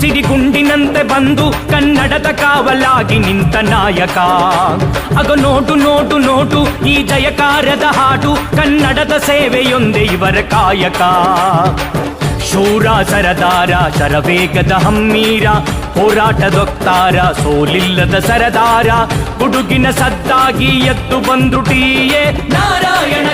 ಸಿಡಿಗುಂಡಿನಂತೆ ಬಂದು ಕನ್ನಡದ ಕಾವಲಾಗಿ ನಿಂತ ನಾಯಕ. ಅಗ ನೋಟು ನೋಟು ನೋಟು ಈ ಜಯಕಾರದ ಹಾಡು ಕನ್ನಡದ ಸೇವೆಯೊಂದೇ ಇವರ ಕಾಯಕ. ಶೂರ ಸರದಾರ ಶರವೇಗದ ಹಮ್ಮೀರ, ಹೋರಾಟದೊಕ್ತಾರ, ಸೋಲಿಲ್ಲದ ಸರದಾರ ಗುಡುಗಿನ ಸದ್ದಾಗಿ ಎದ್ದು ಬಂದು ಟೀಯೇ ನಾರಾಯಣ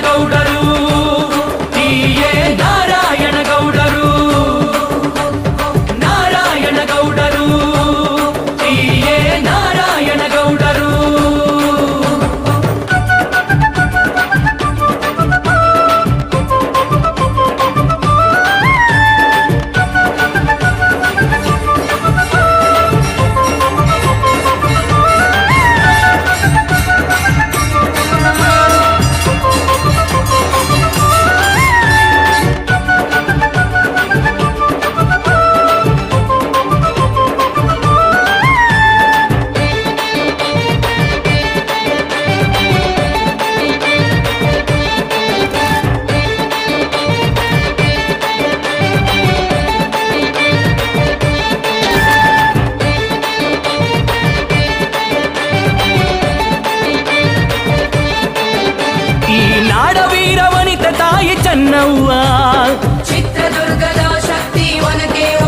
ತಾಯಿ ಚಿತ್ರದುರ್ಗದ ಶಕ್ತಿ ಒನಕೆ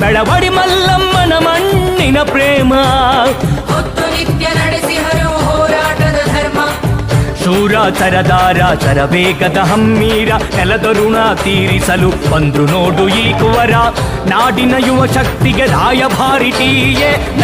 ಬೆಳವಡಿ ಮಲ್ಲಮ್ಮನ ಮಣ್ಣಿನ ಪ್ರೇಮ. ಹೊತ್ತು ನಿತ್ಯ ನಡೆಸಿಹರು ಹೋರಾಟದ ಧರ್ಮ. ಶೂರ ಸರದಾರ ಶರವೇಗದ ಹಮ್ಮೀರ. ನೆಲದ ಋಣ ತೀರಿಸಲು ಬಂದ್ರು ನೋಡು ಈ ಕುವರ. ನಾಡಿನ ಯುವ ಶಕ್ತಿಗೆ ರಾಯಭಾರಿ ಟೀಯೇ.